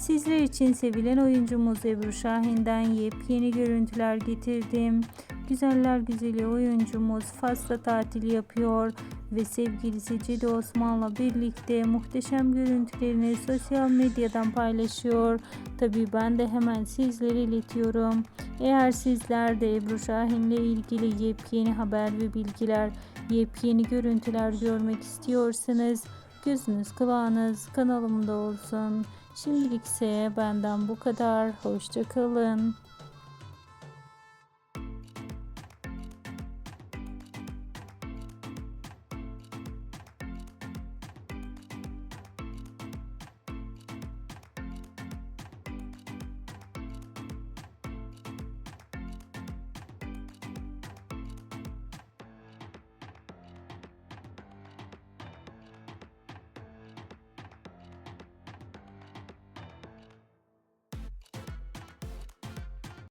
Sizler için sevilen oyuncumuz Ebru Şahin'den yepyeni görüntüler getirdim. Güzeller güzeli oyuncumuz Fas'ta tatil yapıyor ve sevgilisi Cedi Osman'la birlikte muhteşem görüntülerini sosyal medyadan paylaşıyor. Tabii ben de hemen sizlere iletiyorum. Eğer sizler de Ebru Şahin'le ilgili yepyeni haber ve bilgiler, yepyeni görüntüler görmek istiyorsanız gözünüz kulağınız kanalımda olsun. Şimdilik ise benden bu kadar. Hoşçakalın.